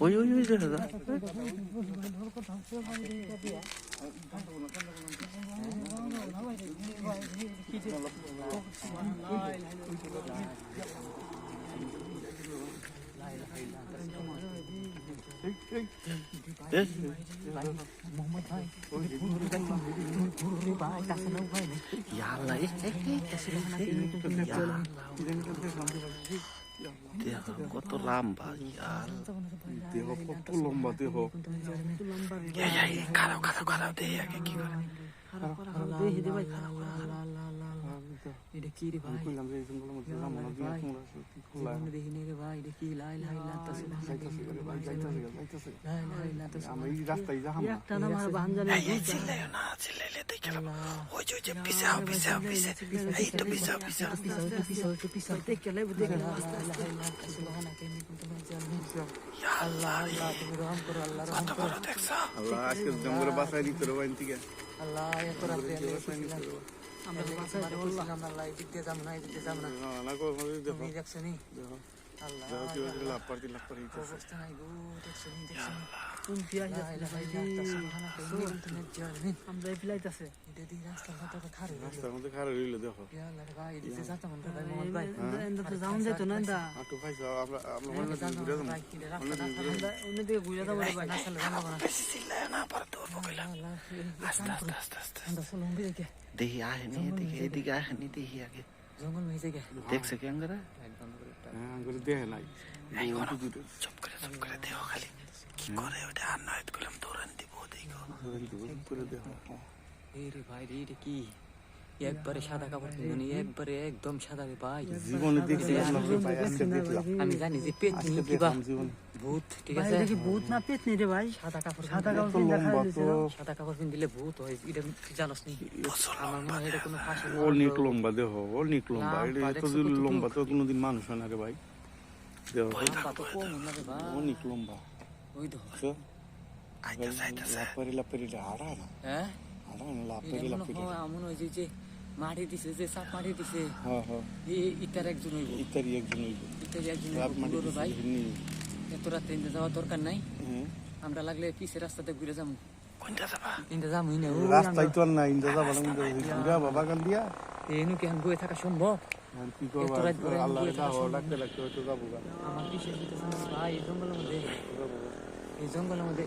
ওই ওই ওই দেখা যা Ya Allah, eh, eh, eh, ya Allah. দেহ কত লম্বা ইয়ার দেহ কত লম্বা দেহ কারও কারও কারও দেহ আগে কি করে এটা কি রে ভাই বললাম যে এরকম মধ্যে না মনে দিয়ে তোমরা সত্যি খোলা আল্লাহ আজকে জঙ্গলে বাসায় দিতে রবাইন থেকে আল্লাহ আমরা আমরা লাই দিতে যাব না দিতে যাব না না গো দেখো নি দেখছ নি আল্লাহ আমরা ফ্লাইট আছে এটা দিন রাস্তা কত খারে রাস্তার মধ্যে খারে রইল দেখো ইয়ালার ভাই এটা সে যাতা মন ভাই মোবাইল ভাই এন্ড তো যাওন যেত না দা আটু দেখি আহে নি এদিকে আহে দেখি আগে জঙ্গল হয়ে যায় দেখ সকে আঙ্গরা দেখে নাই চুপ করে চুপ করে দেখো খালি কি করে ওটা আর না এত দৌড়ান দিব দেখো করে দেখো এই রে ভাই এটা কি একবারে সাদা কাপড় পিন্ধনি একবারে একদম সাদা আমি জানি যে কিবা ভূত ঠিক আছে ভূত না পেতনি রে ভাই সাদা কাপড় সাদা কাপড় লম্বা সাদা কাপড় পিন দিলে ভূত হয় এটা জানোস নি আমার মনে হয় এটা কোনো ফাঁসি অনেক লম্বা দেহ অনেক লম্বা না, এটা এত লম্বা তো কোনোদিন মানুষ হয় না রে ভাই দেহ লম্বা তো কম না রে ভাই অনেক লম্বা ওই লাপরি লাপরি দিছে যে একজন হইব একজন হইব একজন হইব ভাই এত রাতে নাই আমরা লাগলে পিছে রাস্তাতে ঘুরে যাব রাস্তায় তো আর না কি থাকা সম্ভব কি করব আল্লাহ ডাকতে লাগতে হয়তো যাব জঙ্গলের মধ্যে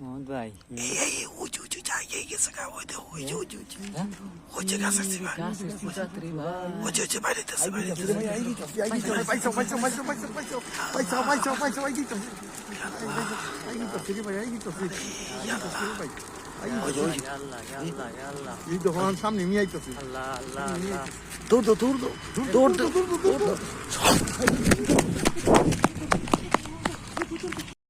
মোহাম্মদ ভাই উঁচু উঁচু জায়গায় গেছে গা ওই দেখো ওই যে উঁচু উঁচু ওই যে গাছের সিবা ওই যে যে বাইরে তাছে বাইরে তাছে পয়সা পয়সা পয়সা পয়সা পয়সা পয়সা পয়সা পয়সা ওই গিতো ওই গিতো ফিরে ভাই ওই